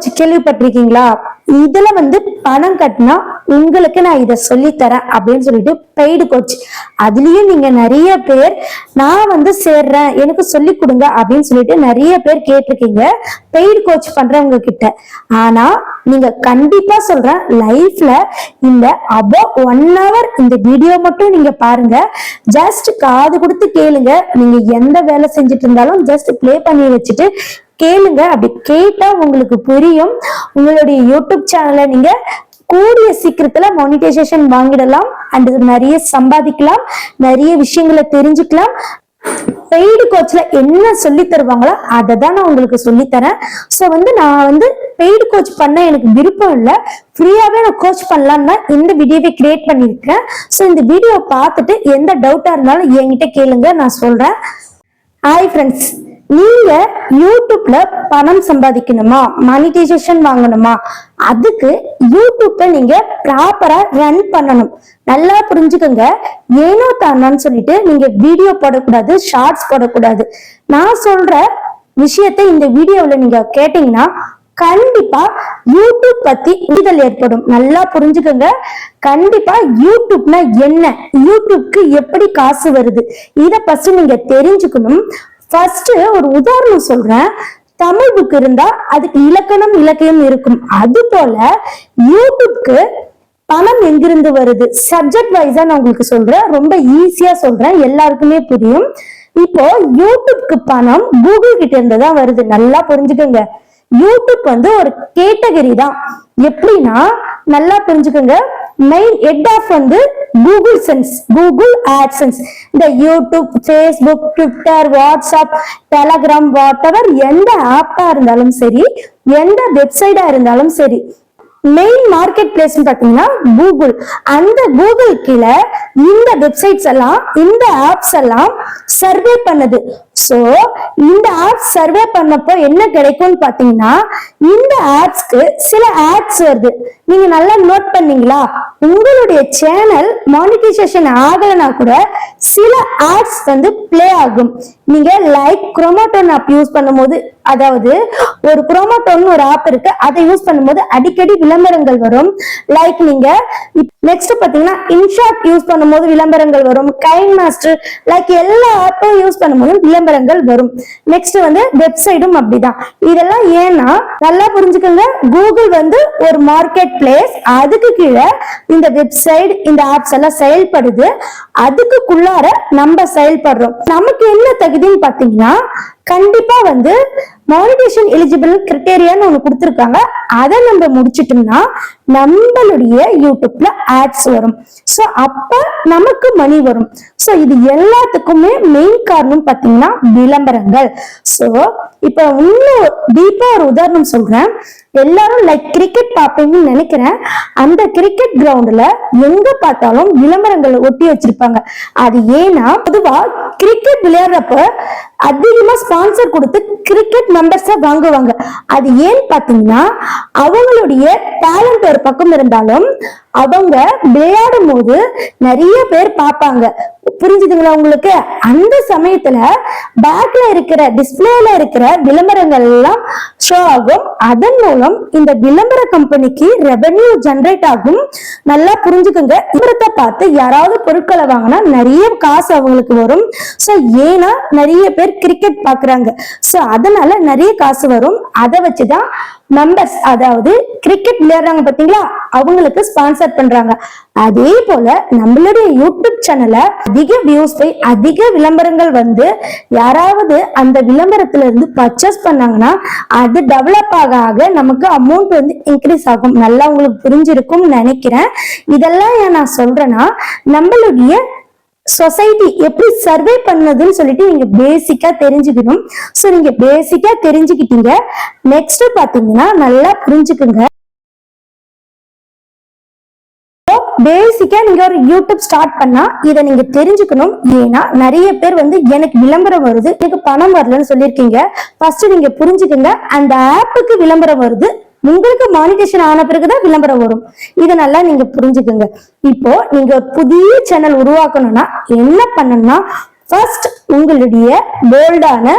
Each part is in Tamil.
கோச் கேள்விப்பட்டிருக்கீங்களா? இதுல வந்து பணம் கட்டினா உங்களுக்கு நான் இதை சொல்லி தரேன் அப்படின்னு சொல்லிட்டு பெய்டு கோச் அதுலயும் நீங்க நிறைய பேர் நான் வந்து சேர்றேன் எனக்கு சொல்லி கொடுங்க அப்படின்னு சொல்லிட்டு நிறைய பேர் கேட்டிருக்கீங்க. பெய்டு கோச் பண்றவங்க கிட்ட. ஆனா நீங்க கண்டிப்பா சொல்றேன் லைஃப்ல இந்த அபோ ஒன் ஹவர் இந்த வீடியோ மட்டும் நீங்க பாருங்க. ஜஸ்ட் காது கொடுத்து கேளுங்க. நீங்க எந்த வேலை செஞ்சுட்டு இருந்தாலும் ஜஸ்ட் பிளே பண்ணி வச்சுட்டு கேளுங்க. அப்படி கேட்டா உங்களுக்கு புரியும். உங்களுடைய யூடியூப் சேனலை நீங்க கூடிய சீக்கிரத்துல மானிட்டைசேஷன் வாங்கிடலாம். அண்ட் நிறைய சம்பாதிக்கலாம். நிறைய விஷயங்களை தெரிஞ்சுக்கலாம். பெய்டு கோச்ல என்ன சொல்லி தருவாங்களோ அதை தான் நான் உங்களுக்கு சொல்லி தரேன். ஸோ வந்து நான் வந்து பெய்டு கோச் பண்ண எனக்கு விருப்பம் இல்லை. ஃப்ரீயாவே நான் கோச் பண்ணலாம்னு தான் இந்த வீடியோவை கிரியேட் பண்ணியிருக்கேன் ஸோ இந்த வீடியோ பார்த்துட்டு எந்த டவுட்டா இருந்தாலும் என்கிட்ட கேளுங்க நான் சொல்றேன். ஹாய் ஃப்ரெண்ட்ஸ் நீங்க யூடியூப்ல பணம் சம்பாதிக்கணுமா? மானிட்டைசேஷன் வாங்கணுமா? அதுக்கு யூடியூப்ல நீங்க ப்ராப்பரா ரன் பண்ணணும். நல்லா புரிஞ்சுக்கோங்க. ஏனோ தானான்னு சொல்லிட்டு நீங்க வீடியோ போடக்கூடாது ஷார்ட்ஸ் போடக்கூடாது. நான் சொல்ற விஷயத்தை இந்த வீடியோவுல நீங்க கேட்டீங்கன்னா கண்டிப்பா யூடியூப் பத்தி புரிதல் ஏற்படும். நல்லா புரிஞ்சுக்கோங்க. கண்டிப்பா யூடியூப்னா என்ன? யூடியூப்க்கு எப்படி காசு வருது? இத ஃபர்ஸ்ட் நீங்க தெரிஞ்சுக்கணும். ஃபர்ஸ்ட் ஒரு உதாரணம் சொல்றேன். தமிழ் புக் இருந்தா அதுக்கு இலக்கணம் இலக்கியம் இருக்கும். அது போல யூடியூப்க்கு பணம் எங்கிருந்து வருது? சப்ஜெக்ட் வைஸா நான் உங்களுக்கு சொல்றேன். ரொம்ப ஈஸியா சொல்றேன். எல்லாருக்குமே புரியும். இப்போ யூடியூப்க்கு பணம் கூகுள் கிட்ட இருந்து தான் வருது. நல்லா புரிஞ்சுக்கோங்க. யூடியூப் வந்து ஒரு கேட்டகரி தான். எப்படின்னா நல்லா புரிஞ்சுக்கோங்க. மெயின் ஹெட் ஆஃப் வந்து கூகுள் சென்ஸ் கூகுள் ஆட்சன்ஸ் இந்த YouTube Facebook Twitter WhatsApp Telegram whatever எந்த ஆப்பா இருந்தாலும் சரி எந்த வெப்சைட்டா இருந்தாலும் சரி மெயின் மார்க்கெட் பிளேஸ் பாத்தீங்கன்னா கூகுள் அந்த கூகுள் கீழே இந்த வெப்சைட்ஸ் எல்லாம் இந்த ஆப்ஸ் எல்லாம் சர்வே பண்ணுது. சோ இந்த ஆப்ஸ் சர்வே பண்ணப்போ என்ன கிடைக்கும்னு பாத்தீங்கன்னா இந்த ஆப்ஸ்க்கு சில ஆட்ஸ் வருது. நீங்க நல்லா நோட் பண்ணீங்களா? உங்களுடைய சேனல் மானிட்டைசேஷன் ஆகலைன்னா கூட சில ஆட்ஸ் வந்து ப்ளே ஆகும். நீங்க லைக் குரோமோட்டோன் ஆப் யூஸ் பண்ணும்போது அதாவது ஒரு குரோமோட்டோன் ஒரு ஆப் இருக்கு அதை யூஸ் பண்ணும்போது அடிக்கடி விளம்பரங்கள் வரும். லைக் நீங்க நெக்ஸ்ட் பாத்தீங்கன்னா இன்ஷாட் யூஸ் பண்ணும்போது விளம்பரங்கள் வரும். கைன் மாஸ்டர் லைக் எல்லா ஆப்பும் யூஸ் பண்ணும்போது விளம்பரங்கள் வரும். நெக்ஸ்ட் வந்து வெப்சைட்டும் அப்படிதான். இதெல்லாம் ஏன்னா நல்லா புரிஞ்சுக்கோங்க. கூகுள் வந்து ஒரு மார்க்கெட் பிளேஸ் அதுக்கு கீழே இந்த வெப்சைட் இந்த ஆப்ஸ் எல்லாம் செயல்படுது. அதுக்குள்ளார நம்ம செயல்படுறோம். நமக்கு என்ன தகுதின்னு பாத்தீங்கன்னா கண்டிப்பா வந்து மானிட்டேஷன் எலிஜிபிள் கிரிட்டேரியான்னு ஒண்ணு கொடுத்துருக்காங்க. அதை நம்ம முடிச்சிட்டோம்னா நம்மளுடைய யூடியூப்ல ஆட்ஸ் வரும். சோ அப்ப நமக்கு மணி வரும். சோ இது எல்லாத்துக்குமே மெயின் காரணம் பாத்தீங்கன்னா விளம்பரங்கள். சோ இப்ப இன்னும் டீப்பா ஒரு உதாரணம் சொல்றேன். எல்லாரும் லைக் கிரிக்கெட் பார்ப்பீங்கன்னு நினைக்கிறேன். அந்த கிரிக்கெட் கிரவுண்ட்ல எங்க பார்த்தாலும் விளம்பரங்கள் ஒட்டி வச்சிருப்பாங்க. அது ஏன்னா பொதுவா கிரிக்கெட் விளையாடுறப்ப அதிகமா ஸ்பான்சர் கொடுத்து கிரிக்கெட் மெம்பர்ஸை வாங்குவாங்க. அது ஏன்னு பாத்தீங்கன்னா அவங்களுடைய டேலண்ட் ஒரு பக்கம் இருந்தாலும் அவங்க விளையாடும் போது நிறைய பேர் பார்ப்பாங்க. புரிஞ்சுதுங்களா உங்களுக்கு? அந்த சமயத்துல பேக்ல இருக்கிற டிஸ்பிளேல இருக்கிற விளம்பரங்கள் எல்லாம் ஷோ ஆகும். அதன் மூலம் இந்த விளம்பர கம்பெனிக்கு ரெவென்யூ ஜென்ரேட் ஆகும். நல்லா புரிஞ்சுக்கோங்க. விளம்பரத்தை பார்த்து யாராவது பொருட்களை வாங்கினா நிறைய காசு அவங்களுக்கு வரும். ஸோ ஏன்னா நிறைய பேர் கிரிக்கெட் பாக்குறாங்க ஸோ அதனால நிறைய காசு வரும். அதை வச்சுதான் மெம்பர்ஸ் அதாவது கிரிக்கெட் விளையாடுறாங்க பாத்தீங்களா அவங்களுக்கு ஸ்பான்சர் பண்றாங்க. அதே போல நம்மளுடைய யூடியூப் சேனல்ல அதிக வியூஸ் போய் அதிக விளம்பரங்கள் வந்து யாராவது அந்த விளம்பரத்துல இருந்து பர்ச்சேஸ் பண்ணாங்கன்னா அது டெவலப் ஆக ஆக நமக்கு அமௌண்ட் வந்து இன்க்ரீஸ் ஆகும். நல்லா உங்களுக்கு புரிஞ்சிருக்கும் நினைக்கிறேன். இதெல்லாம் ஏன் நான் சொல்றேன்னா நம்மளுடைய சொசைட்டி எப்படி சர்வே பண்ணதுன்னு சொல்லிட்டு நீங்க பேசிக்கா தெரிஞ்சுக்கணும். சோ நீங்க பேசிக்கா தெரிஞ்சுக்கிட்டீங்க. நெக்ஸ்ட் பாத்தீங்கன்னா நல்லா புரிஞ்சுக்குங்க. பேசிக்கா நீங்க ஒரு யூடியூப் ஸ்டார்ட் பண்ணா இதை நீங்க தெரிஞ்சுக்கணும். ஏன்னா நிறைய பேர் வந்து எனக்கு விளம்பரம் வருது எனக்கு பணம் வரலன்னு சொல்லியிருக்கீங்க. ஃபர்ஸ்ட் நீங்க புரிஞ்சுக்கங்க. அந்த ஆப்புக்கு விளம்பரம் வருது. உங்களுக்கு மானிட்டேஷன் ஆன பிறகுதான் விளம்பரம் வரும். இதை நல்லா நீங்க புரிஞ்சுக்கோங்க. இப்போ நீங்க ஒரு புதிய சேனல் உருவாக்கணும்னா என்ன பண்ணணும்னா ஃபர்ஸ்ட் உங்களுடைய போல்டான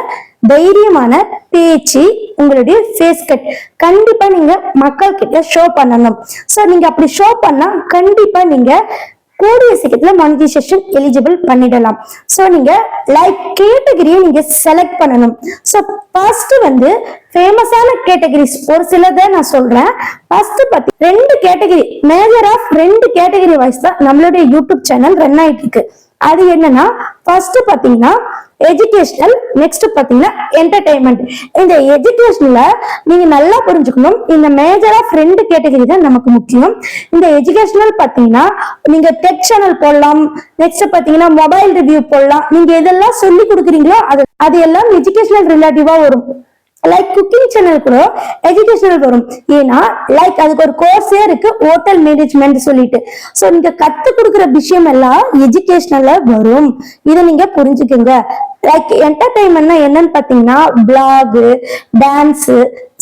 தைரியமான பேச்சு உங்களுடைய ஃபேஸ் கட் கண்டிப்பா நீங்க மக்கள் கிட்ட ஷோ பண்ணணும். சோ நீங்க அப்படி ஷோ பண்ணா கண்டிப்பா நீங்க கூடிய சீக்கிரத்துல மானிட்டைசேஷன் எலிஜிபிள் பண்ணிடலாம். சோ நீங்க லைக் கேட்டகரியை நீங்க செலக்ட் பண்ணணும். சோ ஃபர்ஸ்ட் வந்து ஃபேமஸான கேட்டகரிஸ் ஒரு சிலதை நான் சொல்றேன். ஃபர்ஸ்ட் பத்தி ரெண்டு கேட்டகரி மேஜர் ஆஃப் ரெண்டு கேட்டகரி வைஸ் தான் நம்மளுடைய யூடியூப் சேனல் ரன் ஆயிட்டு இருக்கு அது என்னன்னா ஃபர்ஸ்ட் பாத்தீங்கன்னா எஜுகேஷனல் நெக்ஸ்ட் பாத்தீங்கன்னா என்டர்டைன்மெண்ட் இந்த எஜுகேஷனில் நீங்க நல்லா புரிஞ்சுக்கணும். இந்த மேஜரா ஃப்ரெண்டு கேட்டகரி தான் நமக்கு முக்கியம். இந்த எஜுகேஷனல் பாத்தீங்கன்னா நீங்க டெக் சேனல் போடலாம். நெக்ஸ்ட் பாத்தீங்கன்னா மொபைல் ரிவ்யூ போடலாம். நீங்க எதெல்லாம் சொல்லி கொடுக்குறீங்களோ அது அது எல்லாம் எஜுகேஷனல் ரிலேட்டிவா வரும். லைக் குக்கிங் சேனல் கூட எஜுகேஷனல் வரும். ஏன்னா லைக் அதுக்கு ஒரு கோர்ஸே இருக்கு ஹோட்டல் மேனேஜ்மெண்ட் சொல்லிட்டு. ஸோ நீங்க கத்து கொடுக்குற விஷயம் எல்லாம் எஜுகேஷனல்ல வரும். இதை நீங்க புரிஞ்சுக்குங்க. லைக் என்டர்டைன்மெண்ட்னா என்னன்னு பாத்தீங்கன்னா blog dance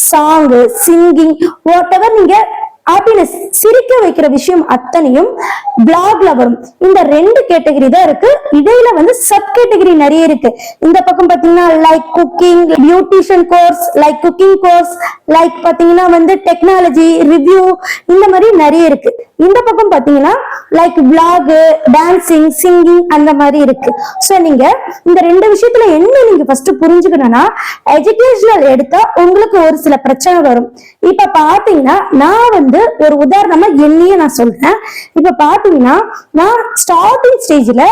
song singing what நீங்க அப்படின்னு சிரிக்க வைக்கிற விஷயம் அத்தனையும் பிளாக்ல வரும். இந்த ரெண்டு கேட்டகரி தான் இருக்கு. இடையில வந்து சப் கேட்டகரி நிறைய இருக்கு. இந்த பக்கம் பாத்தீங்கன்னா like cooking beautician course like cooking course like பாத்தீங்கன்னா வந்து டெக்னாலஜி ரிவ்யூ இந்த மாதிரி நிறைய இருக்கு. இந்த பக்கம் பாத்தீங்கன்னா லைக் பிளாகு டான்சிங் சிங்கிங் அந்த மாதிரி இருக்கு. சோ நீங்க இந்த ரெண்டு விஷயத்துல என்ன நீங்க ஃபர்ஸ்ட் புரிஞ்சுக்கணும்னா எஜுகேஷனல் எடுத்தா உங்களுக்கு ஒரு சில பிரச்சனை வரும். இப்ப பாத்தீங்கன்னா நான் வந்து ஒரு உதாரணமா என்னையே நான் சொல்றேன். இப்ப பாத்தீங்கன்னா நான் ஸ்டார்டிங் ஸ்டேஜ்ல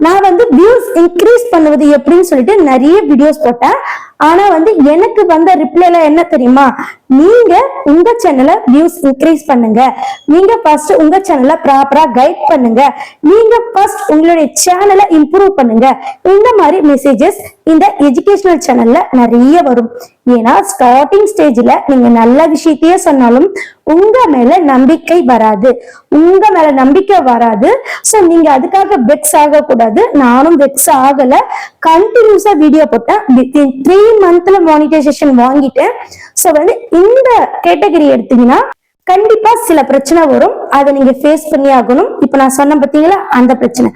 நான் வந்து வியூஸ் இன்க்ரீஸ் பண்ணுவது எப்படின்னு சொல்லிட்டு நிறைய வீடியோஸ் போட்டேன். ஆனா வந்து எனக்கு வந்த ரிப்ளை எல்லாம் என்ன தெரியுமா? நீங்க உங்க சேனலை வியூஸ் இன்க்ரீஸ் பண்ணுங்க. நீங்க ஃபர்ஸ்ட் உங்க சேனலை ப்ராப்பரா கைட் பண்ணுங்க. நீங்க ஃபர்ஸ்ட் உங்களுடைய சேனலை இம்ப்ரூவ் பண்ணுங்க. இந்த மாதிரி மெசேஜஸ் இந்த எஜுகேஷனல் சேனல்ல நிறைய வரும். ஏன்னா ஸ்டார்டிங் ஸ்டேஜ்ல நீங்க நல்ல விஷயத்தையே சொன்னாலும் உங்க மேல நம்பிக்கை வராது. உங்க மேல நம்பிக்கை வராது. சோ நீங்க அதுக்காக வெக்ஸ் ஆக கூடாது நானும் வெக்ஸ் ஆகல. கண்டினியூஸா வீடியோ போட்டேன் த்ரீ மந்த்ல மானிட்டைசேஷன் வாங்கிட்டு ஸோ வந்து இந்த கேட்டகரி எடுத்தீங்கன்னா கண்டிப்பா சில பிரச்சனை வரும். அதை நீங்க ஃபேஸ் பண்ணி ஆகணும். இப்ப நான் சொன்ன பார்த்தீங்களா அந்த பிரச்சனை.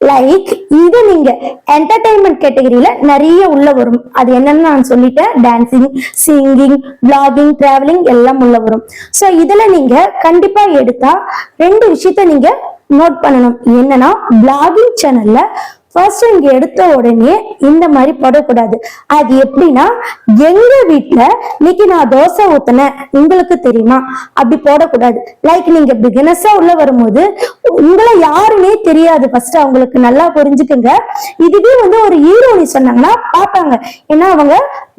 லைக் இது நீங்க என்டர்டைன்மெண்ட் கேட்டகரியில நிறைய உள்ள வரும். அது என்னன்னு நான் சொல்லிட்டேன். டான்சிங் சிங்கிங் பிளாகிங் டிராவலிங் எல்லாம் உள்ள வரும். சோ இதுல நீங்க கண்டிப்பா எடுத்தா ரெண்டு விஷயத்த நீங்க நோட் பண்ணணும். என்னன்னா பிளாகிங் சேனல்ல ஃபர்ஸ்ட் இங்க எடுத்த உடனே இந்த மாதிரி போடக்கூடாது. அது எப்படின்னா எங்க வீட்டுல இன்னைக்கு நான் தோசை ஊத்தினேன். உங்களுக்கு தெரியுமா? அப்படி போடக்கூடாது. லைக் நீங்க பிகினஸா உள்ள வரும்போது உங்களை யாருன்னே தெரியாது ஃபர்ஸ்ட் அவங்களுக்கு நல்லா புரிஞ்சுக்குங்க. இதுவே வந்து ஒரு ஹீரோனி சொன்னாங்கன்னா பார்ப்பாங்க. ஏன்னா அவங்க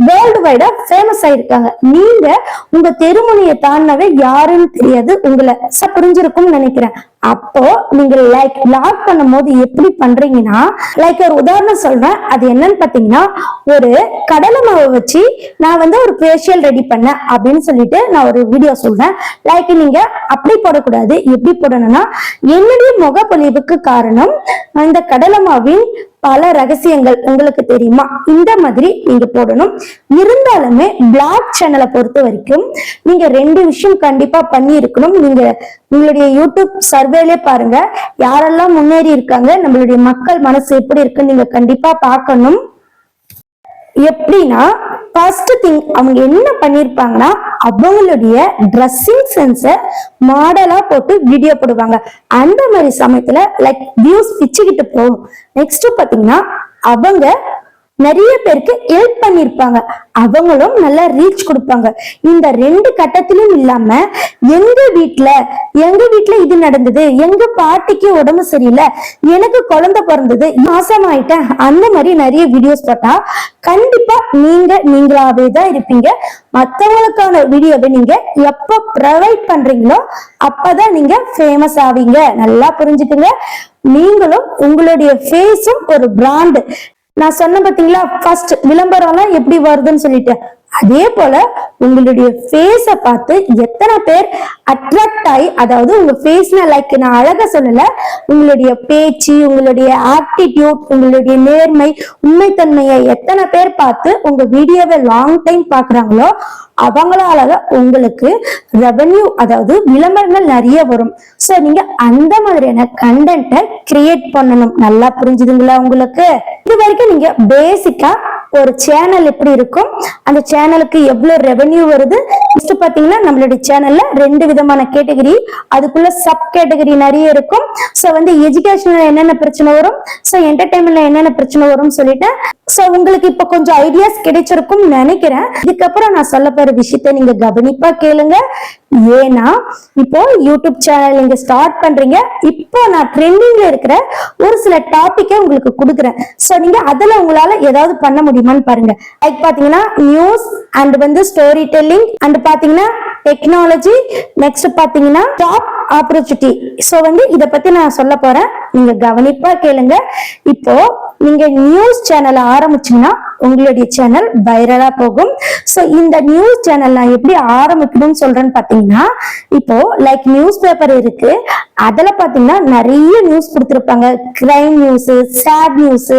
வேர்ல்டு வைடா ஃபேமஸ் ஆயிருக்காங்க. நீங்க உங்க தெருமுனையை தாண்டவே யாருன்னு தெரியாது. உங்களை புரிஞ்சிருக்கும்னு நினைக்கிறேன். அப்போ நீங்க லைக் லாக் பண்ணும்போது எப்படி பண்றீங்கன்னா லைக் ஒரு உதாரணம் சொல்றேன். அது என்னன்னு பாத்தீங்கன்னா ஒரு கடலை மாவை வச்சு நான் வந்து ஒரு ஃபேஷியல் ரெடி பண்ணேன் அப்படின்னு சொல்லிட்டு நான் ஒரு வீடியோ சொல்றேன். லைக் நீங்க அப்படி போடக்கூடாது. எப்படி போடணும்னா என்னுடைய முகப்பொழிவுக்கு காரணம் அந்த கடலை மாவின் பல ரகசியங்கள் உங்களுக்கு தெரியுமா? இந்த மாதிரி நீங்க போடணும். இருந்தாலுமே பிளாக் சேனலை பொறுத்த வரைக்கும் நீங்க ரெண்டு விஷயம் கண்டிப்பா பண்ணி இருக்கணும் நீங்க உங்களுடைய யூடியூப் சர்வேலே பாருங்க. யாரெல்லாம் முன்னேறி இருக்காங்க நம்மளுடைய மக்கள் மனசு எப்படி இருக்குன்னு நீங்க கண்டிப்பா பார்க்கணும். எப்படின்னா ஃபர்ஸ்ட் திங் அவங்க என்ன பண்ணிருப்பாங்கன்னா அவங்களுடைய ட்ரெஸ்ஸிங் சென்ஸை மாடலா போட்டு வீடியோ போடுவாங்க. அந்த மாதிரி சமயத்துல லைக் வியூஸ் பிச்சுக்கிட்டு போகும். நெக்ஸ்ட் பாத்தீங்கன்னா அவங்க நிறைய பேருக்கு ஹெல்ப் பண்ணிருப்பாங்க. அவங்களும் நல்லா ரீச் கொடுப்பாங்க. இந்த ரெண்டு கட்டத்திலும் இல்லாம எங்க வீட்டுல எங்க வீட்டுல இது நடந்தது எங்க பாட்டிக்கு உடம்பு சரியில்லை எனக்கு குழந்தை பிறந்தது மாசமாயிட்டேன் அந்த மாதிரி நிறைய வீடியோஸ் போட்டா கண்டிப்பா நீங்க நீங்களாவே தான் இருப்பீங்க. மத்தவங்களுக்கான வீடியோவை நீங்க எப்ப ப்ரொவைட் பண்றீங்களோ அப்பதான் நீங்க ஃபேமஸ் ஆவீங்க. நல்லா புரிஞ்சுக்குங்க. நீங்களும் உங்களுடைய ஃபேஸும் ஒரு பிராண்ட் நான் சொன்ன பாத்தீங்களா ஃபர்ஸ்ட் விளம்பரம்லாம் எப்படி வருதுன்னு சொல்லிட்டு. அதே போல உங்களுடைய ஃபேஸ பார்த்து எத்தனை பேர் அட்ராக்ட் ஆகி அதாவது உங்க ஃபேஸ்ல லைக் நான் அழக சொல்லல உங்களுடைய பேச்சு உங்களுடைய ஆப்டிடியூட் உங்களுடைய நேர்மை உண்மைத்தன்மையை எத்தனை பேர் பார்த்து உங்க வீடியோவை லாங் டைம் பாக்குறாங்களோ அவங்களால உங்களுக்கு ரெவன்யூ அதாவது விளம்பரங்கள் நிறைய வரும். ஸோ நீங்க அந்த மாதிரியான கண்டென்ட்டை கிரியேட் பண்ணணும். நல்லா புரிஞ்சுதுங்களா உங்களுக்கு? இது வரைக்கும் நீங்க பேசிக்கா ஒரு சேனல் எப்படி இருக்கும்? அந்த சேனலுக்கு எவ்வளவு ரெவென்யூ வருது? நெக்ஸ்ட் பாத்தீங்கன்னா நம்மளுடைய சேனல்ல ரெண்டு விதமான கேட்டகரி அதுக்குள்ள சப் கேட்டகரி நிறைய இருக்கும். சோ வந்து எஜுகேஷன்ல என்னென்ன பிரச்சனை வரும்? சோ என்டர்டைன்மெண்ட்ல என்னென்ன பிரச்சனை வரும்னு சொல்லிட்டு சோ உங்களுக்கு இப்ப கொஞ்சம் ஐடியாஸ் கிடைச்சிருக்கும் நினைக்கிறேன். இதுக்கப்புறம் நான் சொல்ல போற விஷயத்த நீங்க கவனிப்பா கேளுங்க. ஏன்னா இப்போ யூடியூப் சேனல் நீங்க ஸ்டார்ட் பண்றீங்க இப்போ நான் ட்ரெண்டிங்ல இருக்கிற ஒரு சில டாபிக்கை உங்களுக்கு கொடுக்குறேன். ஸோ நீங்க அதுல உங்களால ஏதாவது பண்ண முடியுமான்னு பாருங்க. லைக் பாத்தீங்கன்னா நியூஸ் அண்ட் வந்து ஸ்டோரி டெல்லிங் அண்ட் பாத்தீங்கன்னா டெக்னாலஜி நெக்ஸ்ட் பாத்தீங்கன்னா டாப் ஆப்பர்ச்சுனிட்டி ஸோ வந்து இதை பத்தி நான் சொல்ல போறேன். நீங்க கவனிப்பா கேளுங்க. இப்போ நீங்க நியூஸ் சேனலை ஆரம்பிச்சீங்கன்னா உங்களுடைய சேனல் வைரலா போகும். சோ இந்த நியூஸ் சேனல் நான் எப்படி ஆரம்பிக்கணும்னு சொல்றேன்னு பாத்தீங்கன்னா இப்போ லைக் நியூஸ் பேப்பர் இருக்கு. அதுல பாத்தீங்கன்னா நிறைய நியூஸ் கொடுத்துருப்பாங்க. கிரைம் நியூஸ் சேட் நியூஸ்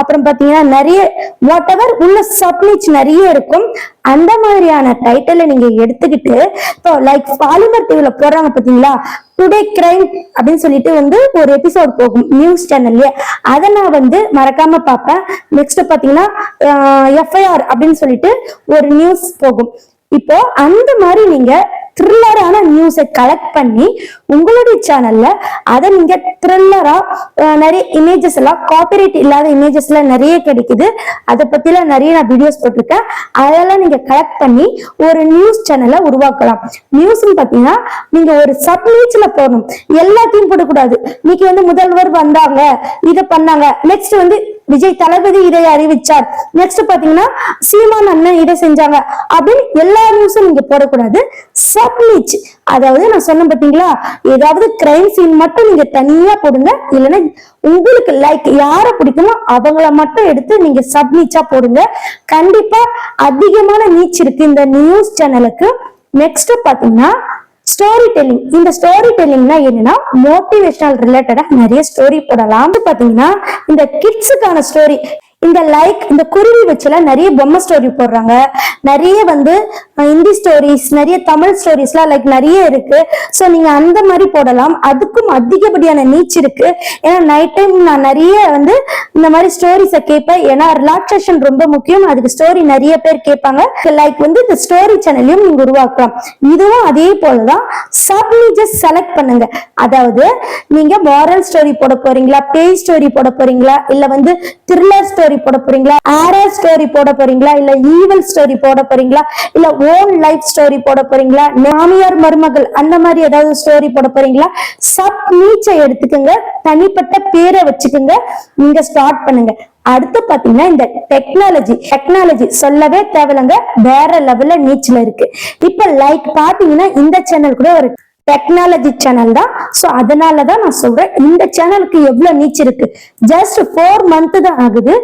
அப்புறம் பாத்தீங்கன்னா நிறைய வாட் எவர் உள்ள சப்னிச் நிறைய இருக்கும். அந்த மாதிரியான டைட்டிலை நீங்க எடுத்துக்கிட்டு இப்போ லைக் பாலிமர் டிவில போடுறாங்க பாத்தீங்களா? டுடே கிரைம் அப்படின்னு சொல்லிட்டு வந்து ஒரு எபிசோட் போகும் நியூஸ் சேனல்லே அதை நான் வந்து மறக்காம பார்ப்பேன். நெக்ஸ்ட் பாத்தீங்கன்னா எஃப்ஐஆர் அப்படின்னு சொல்லிட்டு ஒரு நியூஸ் போகும். இப்போ அந்த மாதிரி நீங்க த்ரில்லரான நியூஸை கலெக்ட் பண்ணி உங்களுடைய சேனல்ல அதை நீங்க த்ரில்லரா நிறைய இமேஜஸ் எல்லாம் காப்பிரைட் இல்லாத இமேஜஸ் எல்லாம் நிறைய கிடைக்குது. அதை பத்திலாம் நிறைய நான் வீடியோஸ் போட்டிருக்கேன். அதெல்லாம் நீங்க கலெக்ட் பண்ணி ஒரு நியூஸ் சேனலை உருவாக்கலாம். நியூஸ்ன்னு பாத்தீங்கன்னா நீங்க ஒரு சப் போடணும். எல்லாத்தையும் போடக்கூடாது. இன்னைக்கு வந்து முதல்வர் வந்தாங்க இதை பண்ணாங்க. நெக்ஸ்ட் வந்து விஜய் தளபதி இதை அறிவிச்சார். நெக்ஸ்ட் பாத்தீங்கன்னா சீமான் அண்ணன் இதை செஞ்சாங்க. அப்படின்னு எல்லா நியூஸும் நீங்க போடக்கூடாது. சப் நீச் அதாவது நான் சொன்னேன் பாத்தீங்களா ஏதாவது கிரைம் சீன் மட்டும் நீங்க தனியா போடுங்க. இல்லைன்னா உங்களுக்கு லைக் யார பிடிக்குமோ அவங்கள மட்டும் எடுத்து நீங்க சப் நீச்சா போடுங்க. கண்டிப்பா அதிகமான நீச் இருக்கு இந்த நியூஸ் சேனலுக்கு நெக்ஸ்ட் பாத்தீங்கன்னா ஸ்டோரி டெல்லிங் இந்த ஸ்டோரி டெல்லிங்னா என்னன்னா மோட்டிவேஷனல் ரிலேட்டடா நிறைய ஸ்டோரி போடலாம். வந்து பாத்தீங்கன்னா இந்த கிட்ஸுக்கான ஸ்டோரி இந்த லைக் இந்த குருவி வச்சுலாம் நிறைய பொம்மை ஸ்டோரி போடுறாங்க. நிறைய வந்து ஹிந்தி ஸ்டோரிஸ் நிறைய தமிழ் ஸ்டோரிஸ்லாம் லைக் நிறைய இருக்கு. ஸோ நீங்க அந்த மாதிரி போடலாம். அதுக்கும் அதிகப்படியான நீச்சு இருக்கு. ஏன்னா நைட் டைம் நான் நிறைய வந்து இந்த மாதிரி ஸ்டோரிஸை கேட்பேன் ஏன்னா ரிலாக்ஸேஷன் ரொம்ப முக்கியம். அதுக்கு ஸ்டோரி நிறைய பேர் கேட்பாங்க. லைக் வந்து இந்த ஸ்டோரி சேனலையும் நீங்க உருவாக்கலாம். இதுவும் அதே போலதான் சப் நீஜஸ் செலக்ட் பண்ணுங்க. அதாவது நீங்க மாரல் ஸ்டோரி போட போறீங்களா பேய் ஸ்டோரி போட போறீங்களா இல்ல வந்து த்ரில்லர் ஸ்டோரி போட போறீங்களா? ஆரர் ஸ்டோரி போட போறீங்களா? இல்ல ஈவல் ஸ்டோரி போட போறீங்களா? இல்ல ஓன் லைஃப் ஸ்டோரி போட போறீங்களா? மாமியார் மருமகள் அந்த மாதிரி ஏதாவது ஸ்டோரி போட போறீங்களா? சப் நீச்சை எடுத்துக்கோங்க. தனிப்பட்ட பேரை வச்சுக்கோங்க. நீங்க ஸ்டார்ட் பண்ணுங்க. அடுத்து பாத்தீங்கன்னா இந்த டெக்னாலஜி டெக்னாலஜி சொல்லவே தேவையில்லைங்க. வேற லெவல்ல நீச்சல் இருக்கு. இப்ப லைக் பாத்தீங்கன்னா இந்த சேனல் கூட ஒரு டெக்னாலஜி சேனல் தான். ஸோ அதனால தான் நான் சொல்றேன் இந்த சேனலுக்கு எவ்வளோ நீச் இருக்கு? ஜஸ்ட் ஃபோர் மந்த்து தான் ஆகுது.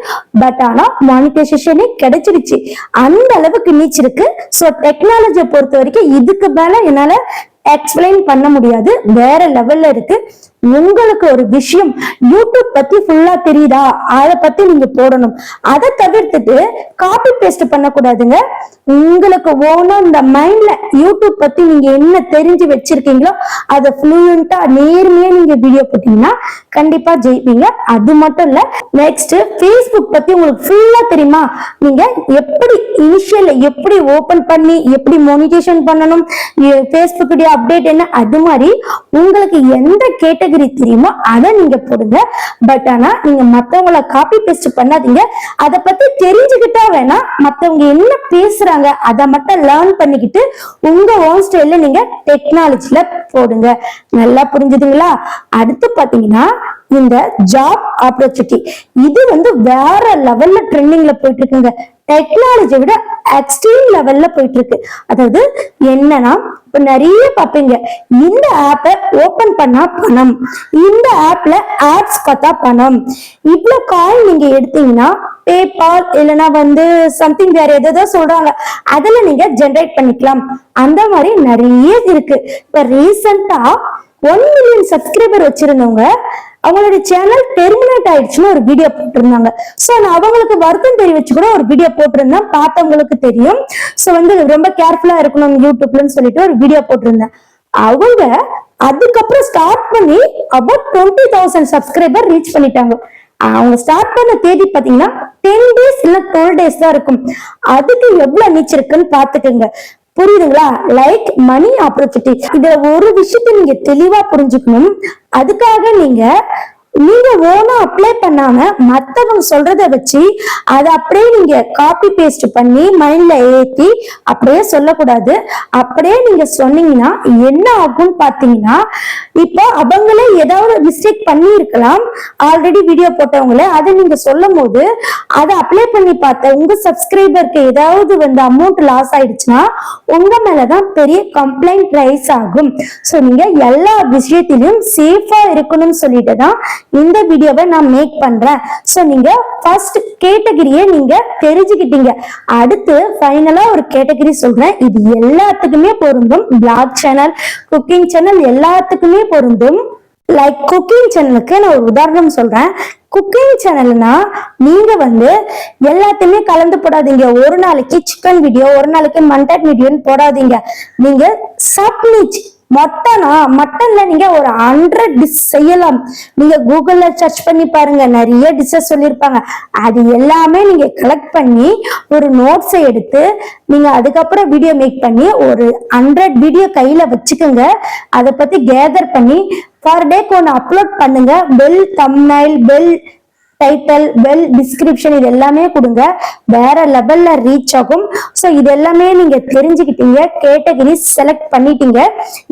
பட் ஆனால் மானிட்டைசேஷனே கிடைச்சிருச்சு. அந்த அளவுக்கு நீச் இருக்கு. ஸோ டெக்னாலஜியை பொறுத்த வரைக்கும் இதுக்கு மேலே என்னால் எக்ஸ்பிளைன் பண்ண முடியாது. வேற லெவல்ல இருக்கு. உங்களுக்கு ஒரு விஷயம். யூடியூப் பத்தி ஃபுல்லா தெரியுதா? அதை பத்தி நீங்க போடணும். அதை தவிர்த்துட்டு காப்பி பேஸ்ட் பண்ணக்கூடாதுங்க. உங்களுக்கு ஓனா இந்த மைண்ட்ல யூடியூப் பத்தி நீங்க என்ன தெரிஞ்சு வச்சிருக்கீங்களோ அதை ஃப்ளூயண்டா நேர்மையா நீங்க வீடியோ போட்டீங்கன்னா கண்டிப்பா ஜெயிப்பீங்க. அது மட்டும் இல்ல நெக்ஸ்ட் ஃபேஸ்புக் பத்தி உங்களுக்கு ஃபுல்லா தெரியுமா? நீங்க எப்படி இனிஷியல் எப்படி ஓபன் பண்ணி எப்படி மோனிட்டேஷன் பண்ணணும் ஃபேஸ்புக்குடைய அப்டேட் என்ன அது மாதிரி உங்களுக்கு எந்த கேட்ட கேட்டகரி தெரியுமோ? அதை நீங்க போடுங்க. பட் ஆனா நீங்க மத்தவங்கள காப்பி பேஸ்ட் பண்ணாதீங்க. அதை பத்தி தெரிஞ்சுக்கிட்டா வேணா மத்தவங்க என்ன பேசுறாங்க அதை மட்டும் லேர்ன் பண்ணிக்கிட்டு உங்க ஓன் ஸ்டைல்ல நீங்க டெக்னாலஜில போடுங்க. நல்லா புரிஞ்சுதுங்களா? அடுத்து பாத்தீங்கன்னா இந்த ஜாப் ஆப்பர்ச்சுனிட்டி இது வந்து வேற லெவல்ல ட்ரெண்டிங்ல போயிட்டு இருக்குங்க டெக்னாலஜியை விட எக்ஸ்ட்ரீம் லெவல்ல போயிட்டு இருக்கு அதாவது என்னன்னா இப்ப நிறைய பார்ப்பீங்க. இந்த ஆப்பை ஓபன் பண்ணா பணம். இந்த ஆப்ல ஆட்ஸ் பார்த்தா பணம். இவ்வளவு கால் நீங்க எடுத்தீங்கன்னா பேபால் இல்லைன்னா வந்து சம்திங் வேற ஏதோ சொல்றாங்க. அதுல நீங்க ஜென்ரேட் பண்ணிக்கலாம். அந்த மாதிரி நிறைய இருக்கு. இப்ப ரீசெண்டா ஒன் மில்லியன் சப்ஸ்கிரைபர் வச்சிருந்தவங்க அவங்களுடைய சேனல் டெர்மினேட் ஆயிடுச்சுன்னு ஒரு வீடியோ போட்டிருந்தாங்க. சோ நான் அவங்களுக்கு வருத்தம் தெரிவிச்சு கூட ஒரு வீடியோ போட்டிருந்தேன். பார்த்தவங்களுக்கு தெரியும். சோ வந்து ரொம்ப கேர்ஃபுல்லா இருக்கணும் யூடியூப்லன்னு சொல்லிட்டு ஒரு வீடியோ போட்டிருந்தேன். அவங்க அதுக்கப்புறம் ஸ்டார்ட் பண்ணி about twenty thousand subscriber reach பண்ணிட்டாங்க. அவங்க ஸ்டார்ட் பண்ண தேதி பாத்தீங்கன்னா டென் டேஸ் இல்ல டுவெல் டேஸ் தான் இருக்கும். அதுக்கு எவ்வளவு நீச்சிருக்குன்னு பாத்துக்கோங்க புரியுதுங்களா? லைக் மணி ஆப்பர்ச்சுனிட்டி இதுல ஒரு விஷயத்தை நீங்க தெளிவா புரிஞ்சுக்கணும். அதுக்காக நீங்க நீங்க ஓனா அப்ளை பண்ணாம மத்தவங்க சொல்றத வச்சு அதை அப்படியே நீங்க காப்பி பேஸ்ட் பண்ணி மைண்ட்ல ஏத்தி அப்படியே சொல்லக்கூடாது. அப்படியே நீங்க சொன்னீங்கன்னா என்ன ஆகும்னு பாத்தீங்கன்னா இப்போ அவங்களே ஏதாவது மிஸ்டேக் பண்ணி இருக்கலாம் ஆல்ரெடி வீடியோ போட்டவங்கள அதை நீங்க சொல்லும் போது அதை அப்ளை பண்ணி பார்த்த உங்க சப்ஸ்கிரைபருக்கு ஏதாவது வந்து அமௌண்ட் லாஸ் ஆயிடுச்சுன்னா உங்க மேலதான் பெரிய கம்ப்ளைண்ட் ரைஸ் ஆகும். சோ நீங்க எல்லா விஷயத்திலும் சேஃபா இருக்கணும்னு சொல்லிட்டு தான் இந்த வீடியோவை நான் மேக் பண்றேன். சோ நீங்க ஃபர்ஸ்ட் கேட்டகரியை நீங்க தெரிஞ்சுக்கிட்டீங்க. அடுத்து ஃபைனலா ஒரு கேட்டகரி சொல்றேன். இது எல்லாத்துக்குமே பொருந்தும். பிளாக் சேனல் குக்கிங் சேனல் எல்லாத்துக்குமே பொருந்தும். லைக் குக்கிங் சேனலுக்கு நான் ஒரு உதாரணம் சொல்றேன். குக்கிங் சேனல்னா நீங்க வந்து எல்லாத்தையுமே கலந்து போடாதீங்க. ஒரு நாளைக்கு சிக்கன் வீடியோ ஒரு நாளைக்கு மண்டன் வீடியோன்னு போடாதீங்க. நீங்க சப்னிச் மட்டனா மட்டன்ல நீங்க ஒரு ஹண்ட்ரட் டிஷ் செய்யலாம். நீங்க கூகுள்ல சர்ச் பண்ணி பாருங்க நிறைய டிஷ்ஷஸ் சொல்லியிருப்பாங்க அது எல்லாமே நீங்க கலெக்ட் பண்ணி ஒரு நோட்ஸை எடுத்து நீங்க அதுக்கப்புறம் வீடியோ மேக் பண்ணி ஒரு ஹண்ட்ரட் வீடியோ கையில வச்சுக்கோங்க. அதை பத்தி கேதர் பண்ணி பர் டேக்கு ஒன்று அப்லோட் பண்ணுங்க. Bell thumbnail bell title well description இது எல்லாமே கொடுங்க. வேற லெவல்ல ரீச் ஆகும். ஸோ இது எல்லாமே நீங்க தெரிஞ்சுக்கிட்டீங்க கேட்டகரி செலக்ட் பண்ணிட்டீங்க.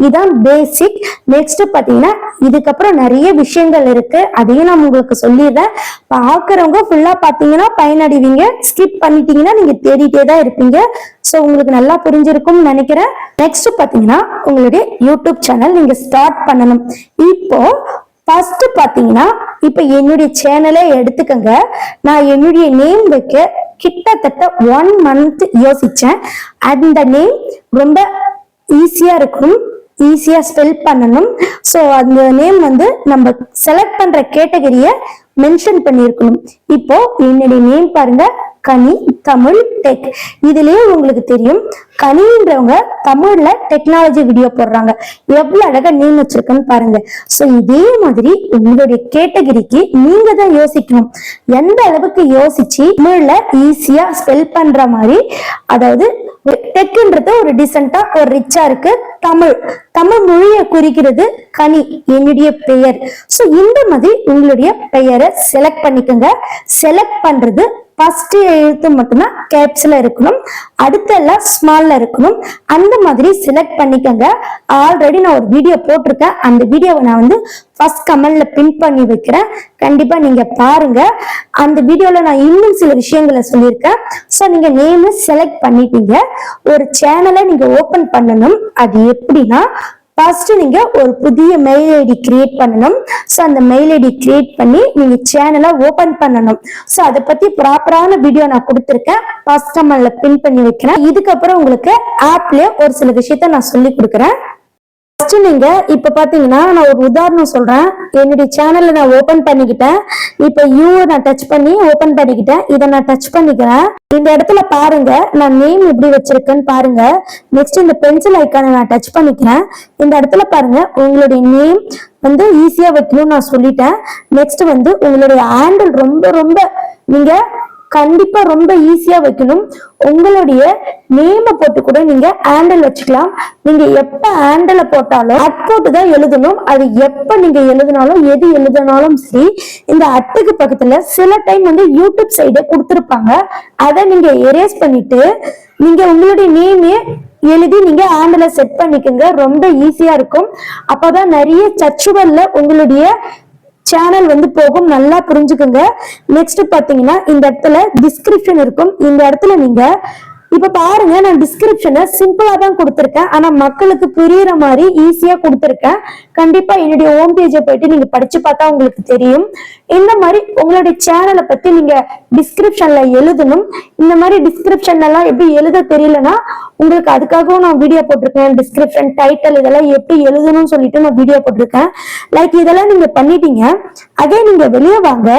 இதுதான் பேசிக் நெக்ஸ்ட் பாத்தீங்கன்னா இதுக்கப்புறம் நிறைய விஷயங்கள் இருக்கு. அதையும் நான் உங்களுக்கு சொல்லிடுறேன். பார்க்குறவங்க ஃபுல்லா பாத்தீங்கன்னா பயனடைவீங்க. ஸ்கிப் பண்ணிட்டீங்கன்னா நீங்க தேடிட்டே தான் இருப்பீங்க. ஸோ உங்களுக்கு நல்லா புரிஞ்சிருக்கும்னு நினைக்கிறேன். நெக்ஸ்ட் பாத்தீங்கன்னா உங்களுடைய யூடியூப் சேனல் நீங்க ஸ்டார்ட் பண்ணணும். இப்போ ஃபர்ஸ்ட் பாத்தீங்கன்னா இப்ப என்னுடைய சேனலே எடுத்துக்கங்க. நான் என்னுடைய நேம் வைக்க கிட்டத்தட்ட ஒன் மந்த் யோசிச்சேன். அந்த நேம் ரொம்ப ஈஸியா இருக்கும். ஈஸியா ஸ்பெல் பண்ணணும். ஸோ அந்த நேம் வந்து நம்ம செலக்ட் பண்ற கேட்டகரிய மென்ஷன் பண்ணியிருக்கணும். இப்போ என்னுடைய நேம் பாருங்க. கனி தமிழ் டெக் இதுலயே உங்களுக்கு தெரியும் கனின்றவங்க தமிழ்ல டெக்னாலஜி வீடியோ போடுறாங்க. எவ்வளவு அழகா நேம் வச்சிருக்குன்னு பாருங்க. சோ இதே மாதிரி உங்களுடைய கேட்டகரிக்கு நீங்க தான் யோசிக்கணும். எந்த அளவுக்கு யோசிச்சு தமிழ்ல ஈஸியா ஸ்பெல் பண்ற மாதிரி அதாவது டெக்குன்றது ஒரு டிசென்டா ஒரு ரிச்சா இருக்கு தமிழ். தமிழ் மொழியை குறிக்கிறது கனி என்னுடைய பெயர். சோ இந்த மாதிரி உங்களுடைய பெயரை செலக்ட் பண்ணிக்கோங்க. செலக்ட் பண்றது ஃபர்ஸ்ட் எழுத்து மட்டும்தான் கேப்ஸ்ல இருக்கணும். அடுத்த எல்லாம் ஸ்மால்ல இருக்கணும். அந்த மாதிரி செலக்ட் பண்ணிக்கங்க. ஆல்ரெடி நான் ஒரு வீடியோ போட்டிருக்கேன். அந்த வீடியோவை நான் வந்து ஃபர்ஸ்ட் கமெண்ட்ல பின் பண்ணி வைக்கிறேன். கண்டிப்பா நீங்க பாருங்க. அந்த வீடியோல நான் இன்னும் சில விஷயங்களை சொல்லியிருக்கேன். ஸோ நீங்க நேம் செலக்ட் பண்ணிட்டீங்க. ஒரு சேனலை நீங்க ஓபன் பண்ணணும். அது எப்படின்னா ஃபர்ஸ்ட் நீங்க ஒரு புதிய மெயில் ஐடி கிரியேட் பண்ணணும். ஸோ அந்த மெயில் ஐடி கிரியேட் பண்ணி நீங்க சேனலை ஓபன் பண்ணணும். ஸோ அதை பத்தி ப்ராப்பரான வீடியோ நான் கொடுத்துருக்கேன். ஃபர்ஸ்ட் கமெண்ட்ல பின் பண்ணி வைக்கிறேன். இதுக்கப்புறம் உங்களுக்கு ஆப்லயே ஒரு சில விஷயத்த நான் சொல்லி கொடுக்குறேன். ஃபர்ஸ்ட் நீங்க இப்ப பாத்தீங்கன்னா நான் ஒரு உதாரணம் சொல்றேன். என்னுடைய சேனல்ல நான் ஓபன் பண்ணிக்கிட்டேன். இப்ப யூ நான் டச் பண்ணி ஓபன் பண்ணிக்கிட்டேன். இதை நான் டச் பண்ணிக்கிறேன். இந்த இடத்துல பாருங்க நான் நேம் எப்படி வச்சிருக்கேன்னு பாருங்க. நெக்ஸ்ட் இந்த பென்சில் ஐக்கானை நான் டச் பண்ணிக்கிறேன். இந்த இடத்துல பாருங்க உங்களுடைய நேம் வந்து ஈஸியா வைக்கணும்னு நான் சொல்லிட்டேன். நெக்ஸ்ட் வந்து உங்களுடைய ஹேண்டில் ரொம்ப ரொம்ப நீங்க கண்டிப்பா ரொம்ப ஈஸியா வைக்கணும். உங்களுடைய நேம போட்டு கூட நீங்க ஹேண்டில் வச்சுக்கலாம். நீங்க எப்ப ஹேண்டில போட்டாலும் அட் போட்டு தான் எழுதணும். அது எப்ப நீங்க எழுதினாலும் எது எழுதினாலும் சரி இந்த அட்டுக்கு பக்கத்துல சில டைம் வந்து யூடியூப் சைடு கொடுத்துருப்பாங்க. அதை நீங்க எரேஸ் பண்ணிட்டு நீங்க உங்களுடைய நேமே எழுதி நீங்க ஹேண்டில் செட் பண்ணிக்கோங்க. ரொம்ப ஈஸியா இருக்கும். அப்பதான் நிறைய சச்சுவல்ல உங்களுடைய சேனல் வந்து போகும். நல்லா புரிஞ்சுக்குங்க. நெக்ஸ்ட் பாத்தீங்கன்னா இந்த இடத்துல டிஸ்கிரிப்ஷன் இருக்கும். இந்த இடத்துல நீங்க இப்ப பாருங்க நான் டிஸ்கிரிப்ஷனை சிம்பிளா தான் கொடுத்துருக்கேன். ஆனா மக்களுக்கு புரியுற மாதிரி ஈஸியா கொடுத்துருக்கேன். கண்டிப்பா என்னுடைய ஹோம் பேஜை போயிட்டு நீங்க படிச்சு பார்த்தா உங்களுக்கு தெரியும். இந்த மாதிரி உங்களுடைய சேனலை பத்தி நீங்க டிஸ்கிரிப்ஷன்ல எழுதணும். இந்த மாதிரி டிஸ்கிரிப்ஷன் எல்லாம் எப்படி எழுத தெரியலன்னா உங்களுக்கு அதுக்காகவும் நான் வீடியோ போட்டிருக்கேன். டிஸ்கிரிப்ஷன் டைட்டில் இதெல்லாம் எப்படி எழுதணும்னு சொல்லிட்டு நான் வீடியோ போட்டிருக்கேன். லைக் இதெல்லாம் நீங்க பண்ணிட்டீங்க. அதே நீங்க வெளியே வாங்க.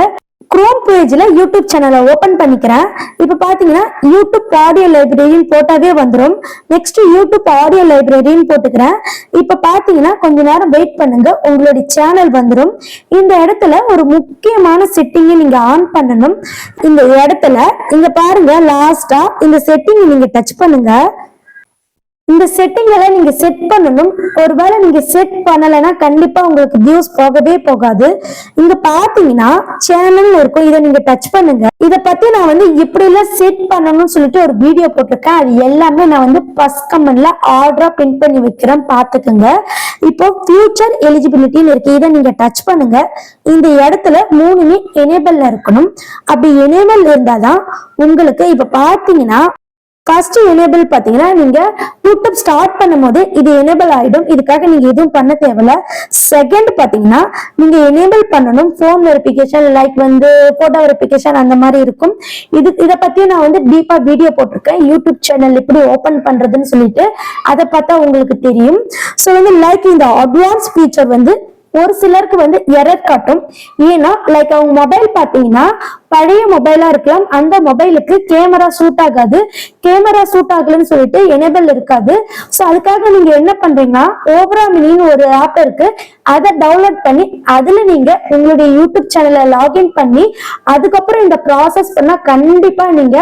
குரோம் பேஜ்ல யூடியூப் சேனலை ஓபன் பண்ணிக்கிறேன். இப்ப பாத்தீங்கன்னா யூடியூப் ஆடியோ லைப்ரரின்னு போட்டாவே வந்துடும் நெக்ஸ்ட் யூடியூப் ஆடியோ லைப்ரரின்னு போட்டுக்கிறேன். இப்ப பாத்தீங்கன்னா கொஞ்ச நேரம் வெயிட் பண்ணுங்க. உங்களுடைய சேனல் வந்துடும் இந்த இடத்துல ஒரு முக்கியமான செட்டிங்கை நீங்க ஆன் பண்ணணும். இந்த இடத்துல இங்க பாருங்க லாஸ்டா இந்த செட்டிங் நீங்க டச் பண்ணுங்க. இந்த செட்டிங்களை நீங்க செட் பண்ணணும். ஒருவேளை நீங்க செட் பண்ணலைன்னா கண்டிப்பா உங்களுக்கு வியூஸ் போகவே போகாது. இங்க பாத்தீங்கன்னா சேனல் இருக்கும். இதை நீங்க டச் பண்ணுங்க. இதை பத்தி நான் வந்து இப்படி எல்லாம் செட் பண்ணணும்னு சொல்லிட்டு ஒரு வீடியோ போட்டிருக்கேன். அது எல்லாமே நான் வந்து ஃபர்ஸ்ட் கமெண்ட்ல ஆர்டரா பிரிண்ட் பண்ணி வைக்கிறேன். பாத்துக்கோங்க இப்போ ஃபியூச்சர் எலிஜிபிலிட்டின்னு இருக்கு. இதை நீங்க டச் பண்ணுங்க. இந்த இடத்துல மூணுமே எனேபிள்ல இருக்கணும். அப்படி எனேபிள் இருந்தாதான் உங்களுக்கு இப்ப பாத்தீங்கன்னா ஃபர்ஸ்ட் எனேபிள் பார்த்தீங்கன்னா நீங்க யூடியூப் ஸ்டார்ட் பண்ணும்போது இது எனேபிள் ஆயிடும். இதுக்காக நீங்க எதுவும் பண்ண தேவையில்ல. செகண்ட் பார்த்தீங்கன்னா நீங்க எனேபிள் பண்ணணும். ஃபோன் வெரிஃபிகேஷன் லைக் வந்து போட்டோ வெரிஃபிகேஷன் அந்த மாதிரி இருக்கும். இது இதை பத்தி நான் வந்து டீப்பா வீடியோ போட்டிருக்கேன். யூடியூப் சேனல் எப்படி ஓபன் பண்றதுன்னு சொல்லிட்டு அதை பார்த்தா உங்களுக்கு தெரியும். ஸோ வந்து லைக் இந்த அட்வான்ஸ் ஃபீச்சர் வந்து ஒரு சிலருக்கு வந்து எரர் காட்டும். ஏன்னா லைக் அவங்க மொபைல் பாத்தீங்கன்னா பழைய மொபைலா இருக்கலாம் அந்த மொபைலுக்கு கேமரா சூட் ஆகாது. கேமரா சூட் ஆகலன்னு சொல்லிட்டு எனேபிள் இருக்காது. ஸோ அதுக்காக நீங்க என்ன பண்றீங்கன்னா ஓவரா மினின்னு ஒரு ஆப் இருக்கு. அதை டவுன்லோட் பண்ணி அதுல நீங்க உங்களுடைய யூடியூப் சேனலை லாகின் பண்ணி அதுக்கப்புறம் இந்த ப்ராசஸ் பண்ணா கண்டிப்பா நீங்க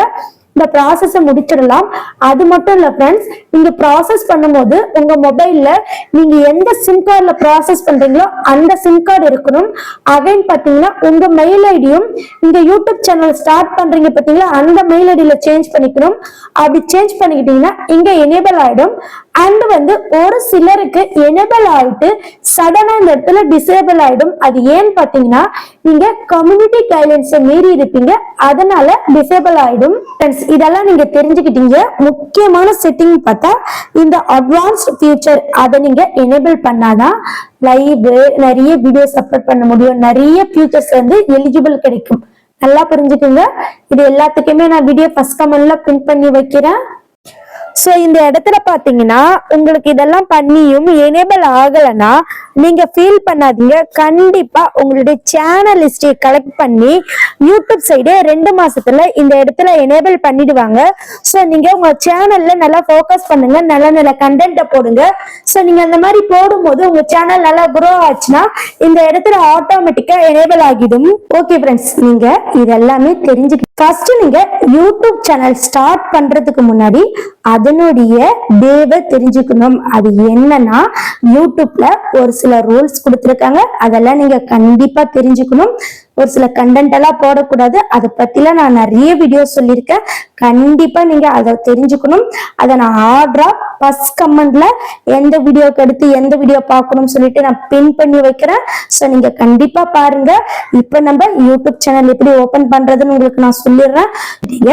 இந்த ப்ராசஸை முடிச்சிடலாம். அது மட்டும் இல்ல ஃப்ரெண்ட்ஸ் நீங்க ப்ராசஸ் பண்ணும்போது உங்க மொபைல்ல நீங்க எந்த சிம் கார்டுல ப்ராசஸ் பண்றீங்களோ அந்த சிம் கார்டு இருக்கணும். அகைன் பாத்தீங்கன்னா உங்க மெயில் ஐடியும் இந்த யூடியூப் சேனல் ஸ்டார்ட் பண்றீங்க பாத்தீங்களா அந்த மெயில் ஐடியில சேஞ்ச் பண்ணிக்கணும். அப்படி சேஞ்ச் பண்ணிக்கிட்டீங்கன்னா இங்க எனேபிள் ஆயிடும். அண்ட் வந்து ஒரு சிலருக்கு எனபிள் ஆயிட்டு சடனா இந்த இடத்துல டிசேபிள் ஆயிடும். அது ஏன்னு பாத்தீங்கன்னா நீங்க கம்யூனிட்டி கைட்லைன்ஸை மீறி இருப்பீங்க. அதனால டிசேபிள் ஆயிடும். இதெல்லாம் நீங்க தெரிஞ்சுக்கிட்டீங்க. முக்கியமான செட்டிங் பார்த்தா இந்த அட்வான்ஸ்ட் ஃபியூச்சர் அதை நீங்க எனேபிள் பண்ணாதான் லைவ் நிறைய வீடியோஸ் அப்லோட் பண்ண முடியும். நிறைய ஃபியூச்சர்ஸ் வந்து எலிஜிபிள் கிடைக்கும். நல்லா புரிஞ்சுக்குங்க. இது எல்லாத்துக்குமே நான் வீடியோ ஃபர்ஸ்ட் கமெண்ட்ல பிரிண்ட் பண்ணி வைக்கிறேன். சோ இந்த இடத்துல பாத்தீங்கன்னா உங்களுக்கு இதெல்லாம் பண்ணியும் எனேபிள் ஆகலைன்னா நீங்க ஃபீல் பண்ணாதீங்க. கண்டிப்பா உங்களுடைய சேனல் ஹிஸ்டரி கலெக்ட் பண்ணி யூடியூப் சைடு ரெண்டு மாசத்துல இந்த இடத்துல எனேபிள் பண்ணிடுவாங்க. சோ நீங்க உங்க சேனல்ல நல்லா ஃபோக்கஸ் பண்ணுங்க. நல்ல நல்ல கண்டென்ட்டை போடுங்க. சோ நீங்க அந்த மாதிரி போடும்போது உங்க சேனல் நல்லா குரோ ஆச்சுன்னா இந்த இடத்துல ஆட்டோமேட்டிக்கா எனேபிள் ஆகிடும். ஓகே ஃப்ரெண்ட்ஸ் நீங்க இதெல்லாமே தெரிஞ்சுக்க ஃபர்ஸ்ட் நீங்க யூடியூப் சேனல் ஸ்டார்ட் பண்றதுக்கு முன்னாடி அது அதனுடைய டேவை தெரிஞ்சுக்கணும். அது என்னன்னா யூடியூப்ல ஒரு சில ரூல்ஸ் கொடுத்துருக்காங்க. அதெல்லாம் நீங்க கண்டிப்பா தெரிஞ்சுக்கணும். ஒரு சில கண்டென்ட் எல்லாம் போடக்கூடாது. அதை பத்திலாம் நான் நிறைய வீடியோ சொல்லியிருக்கேன். கண்டிப்பா நீங்க அதை தெரிஞ்சுக்கணும். அதை நான் ஆர்டரா ஃபர்ஸ்ட் கமெண்ட்ல எந்த வீடியோக்கு எடுத்து எந்த வீடியோ பார்க்கணும்னு சொல்லிட்டு நான் பின் பண்ணி வைக்கிறேன். ஸோ நீங்க கண்டிப்பா பாருங்க. இப்போ நம்ம யூடியூப் சேனல் எப்படி ஓபன் பண்றதுன்னு உங்களுக்கு நான் சொல்லிடுறேன். நீங்க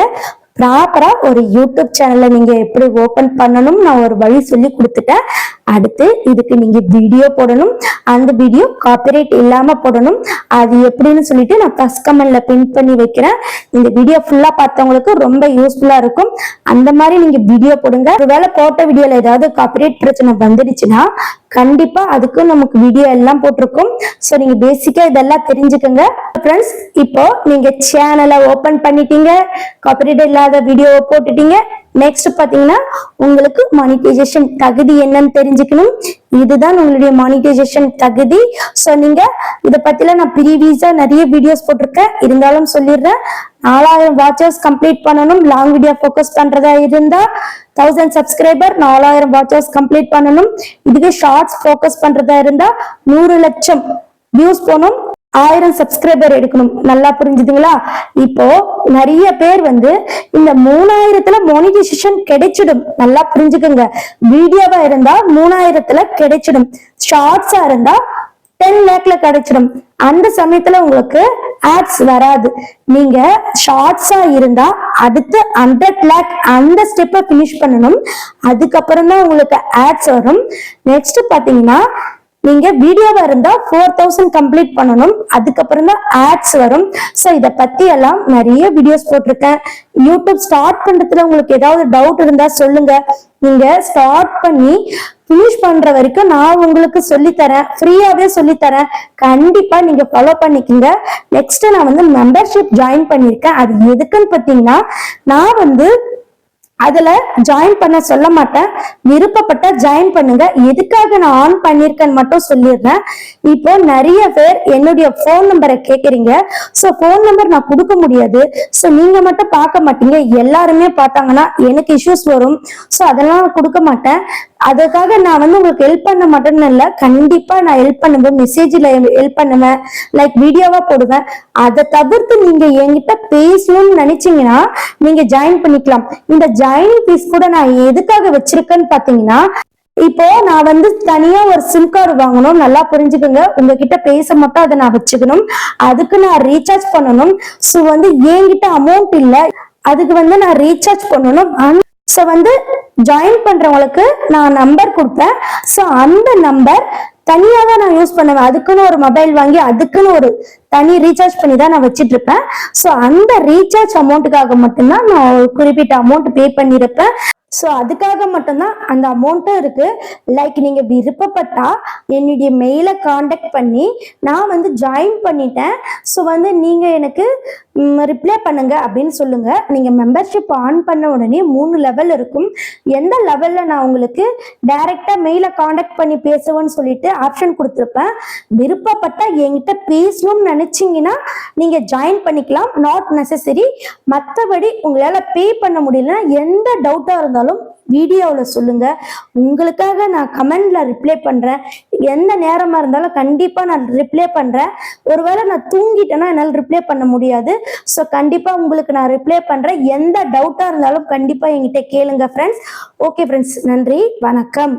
ப்ராப்பரா ஒரு யூடியூப் சேனலை நீங்க எப்படி ஓபன் பண்ணணும் நான் ஒரு வழி சொல்லி கொடுத்துட்டேன். அடுத்து இதுக்கு நீங்க வீடியோ போடணும். அந்த வீடியோ காப்பிரைட் இல்லாம போடணும். அது எப்படின்னு சொல்லிட்டு நான் ஃபர்ஸ்ட் கமெண்ட்ல பின் பண்ணி வைக்கிறேன். இந்த வீடியோ ஃபுல்லா பார்த்தவங்களுக்கு ரொம்ப யூஸ்ஃபுல்லா இருக்கும். அந்த மாதிரி நீங்க வீடியோ போடுங்க. ஒருவேளை போட்ட வீடியோல ஏதாவது காப்பிரைட் பிரச்சனை வந்துடுச்சுன்னா கண்டிப்பா அதுக்கும் நமக்கு வீடியோ எல்லாம் போட்டிருக்கும். ஸோ நீங்க பேசிக்கா இதெல்லாம் தெரிஞ்சுக்கோங்க. ஃப்ரெண்ட்ஸ் இப்போ நீங்க சேனலை ஓபன் பண்ணிட்டீங்க. காப்பிரைட் இல்லாத வீடியோவை போட்டுட்டீங்க. நெக்ஸ்ட் பாத்தீங்கன்னா உங்களுக்கு மானிட்டைசேஷன் தகுதி என்னன்னு தெரிஞ்சுக்கணும். இதுதான் உங்களுடைய மானிட்டைசேஷன் தகுதி. ஸோ நீங்க இதை பத்தில நான் ப்ரீவியஸா நிறைய வீடியோஸ் போட்டிருக்கேன். இருந்தாலும் சொல்லிடுறேன். நாலாயிரம் வாட்சர்ஸ் கம்ப்ளீட் பண்ணணும். லாங் வீடியோ ஃபோக்கஸ் பண்றதா இருந்தா தௌசண்ட் சப்ஸ்கிரைபர் நாலாயிரம் வாட்சர்ஸ் கம்ப்ளீட் பண்ணணும். இதுவே ஷார்ட்ஸ் ஃபோக்கஸ் பண்றதா இருந்தா நூறு லட்சம் வியூஸ் போகணும். ஆயிரம் சப்ஸ்கிரைபர் எடுக்கணும். நல்லா புரிஞ்சுதுங்களா? இப்போ நிறைய பேர் வந்து இந்த மூணாயிரத்துல மோனிடைசேஷன் கிடைச்சிடும். நல்லா புரிஞ்சுக்கோங்க. வீடியோவா இருந்தா மூணாயிரத்துல கிடைச்சிடும். ஷார்ட்ஸா இருந்தா டென் லேக்ல கிடைச்சிடும். அந்த சமயத்துல உங்களுக்கு ஆட்ஸ் வராது. நீங்க ஷார்ட்ஸா இருந்தா அடுத்து ஹண்ட்ரட் லேக் அந்த ஸ்டெப்பை ஃபினிஷ் பண்ணணும். அதுக்கப்புறம் தான் உங்களுக்கு ஆட்ஸ் வரும். நெக்ஸ்ட் பாத்தீங்கன்னா நீங்க வீடியோவா இருந்தா ஃபோர் தௌசண்ட் கம்ப்ளீட் பண்ணணும். அதுக்கப்புறம் தான் ஆட்ஸ் வரும். ஸோ இதை பத்தி எல்லாம் நிறைய வீடியோஸ் போட்டிருக்கேன். யூடியூப் ஸ்டார்ட் பண்றதுல உங்களுக்கு ஏதாவது டவுட் இருந்தா சொல்லுங்க. நீங்க ஸ்டார்ட் பண்ணி ஃபினிஷ் பண்ற வரைக்கும் நான் உங்களுக்கு சொல்லித்தரேன். ஃப்ரீயாவே சொல்லித் தரேன் கண்டிப்பா நீங்க ஃபாலோ பண்ணிக்கோங்க. நெக்ஸ்ட் நான் வந்து மெம்பர்ஷிப் ஜாயின் பண்ணியிருக்கேன். அது எதுக்குன்னு பாத்தீங்கன்னா நான் வந்து அதுல ஜாயின் பண்ண சொல்ல மாட்டேன். விருப்பப்பட்ட ஜாயின் பண்ணுங்க. எதுக்காக நான் ஆன் பண்ணிருக்கேன்னு மட்டும் சொல்லிடுறேன். இப்போ நிறைய பேர் என்னுடைய ஃபோன் நம்பரை கேக்குறீங்க. ஸோ ஃபோன் நம்பர் நான் கொடுக்க முடியாது. ஸோ நீங்க மட்டும் பார்க்க மாட்டீங்க. எல்லாருமே பார்த்தாங்கன்னா எனக்கு இஷ்யூஸ் வரும். ஸோ அதெல்லாம் நான் கொடுக்க மாட்டேன். அதுக்காக நான் வந்து உங்களுக்கு ஹெல்ப் பண்ண மாட்டேன்னு இல்லை. கண்டிப்பா நான் ஹெல்ப் பண்ணுவேன். மெசேஜ்ல ஹெல்ப் பண்ணுவேன். லைக் வீடியோவா போடுவேன். அதை தவிர்த்து நீங்க என்கிட்ட பேசணும்னு நினைச்சீங்கன்னா நீங்க ஜாயின் பண்ணிக்கலாம். இந்த ஜாயின் ஃபீஸ் கூட நான் எதுக்காக வச்சிருக்கேன்னு பாத்தீங்கன்னா இப்போ நான் வந்து தனியா ஒரு சிம் கார்டு வாங்கணும். நல்லா புரிஞ்சுக்கோங்க. உங்ககிட்ட பேச மட்டும் அதை நான் வச்சுக்கணும். அதுக்கு நான் ரீசார்ஜ் பண்ணணும். ஸோ வந்து என்கிட்ட அமௌண்ட் இல்லை. அதுக்கு வந்து நான் ரீசார்ஜ் பண்ணணும். ஸோ வந்து ஜாயின் பண்றவங்களுக்கு நான் நம்பர் கொடுப்பேன். ஸோ அந்த நம்பர் தனியாக தான் நான் யூஸ் பண்ணுவேன். அதுக்குன்னு ஒரு மொபைல் வாங்கி அதுக்குன்னு ஒரு தனி ரீசார்ஜ் பண்ணி தான் நான் வச்சுட்டு இருப்பேன் ஸோ அந்த ரீசார்ஜ் அமௌண்ட்டுக்காக மட்டும்தான் நான் ஒரு குறிப்பிட்ட அமௌண்ட் பே பண்ணியிருப்பேன். ஸோ அதுக்காக மட்டும்தான் அந்த அமௌண்ட்டும் இருக்கு. லைக் நீங்க விருப்பப்பட்டா என்னுடைய மெயிலை காண்டாக்ட் பண்ணி நான் வந்து ஜாயின் பண்ணிட்டேன். ஸோ வந்து நீங்க எனக்கு ரிப்ளை பண்ணுங்க அப்படின்னு சொல்லுங்க. நீங்க மெம்பர்ஷிப் ஆன் பண்ண உடனே மூணு லெவல் இருக்கும். எந்த லெவல்ல நான் உங்களுக்கு டைரக்டா மெயில காண்டாக்ட் பண்ணி பேசுவேன்னு சொல்லிட்டு ஆப்ஷன் கொடுத்துருப்பேன். விருப்பப்பட்ட என்கிட்ட பேசணும்னு நினைச்சீங்கன்னா நீங்க ஜாயின் பண்ணிக்கலாம். நாட் நெசசரி மற்றபடி உங்களால பே பண்ண முடியலன்னா எந்த டவுட்டா இருந்தாலும் வீடியோவில் சொல்லுங்கள் உங்களுக்காக நான் கமெண்டில் ரிப்ளை பண்ணுறேன் எந்த நேரமாக இருந்தாலும் கண்டிப்பாக நான் ரிப்ளை பண்ணுறேன் ஒருவேளை நான் தூங்கிட்டேன்னா என்னால் ரிப்ளை பண்ண முடியாது. ஸோ கண்டிப்பாக உங்களுக்கு நான் ரிப்ளை பண்ணுறேன் எந்த டவுட்டாக இருந்தாலும் கண்டிப்பாக என்கிட்ட கேளுங்க ஃப்ரெண்ட்ஸ் ஓகே ஃப்ரெண்ட்ஸ் நன்றி. வணக்கம்.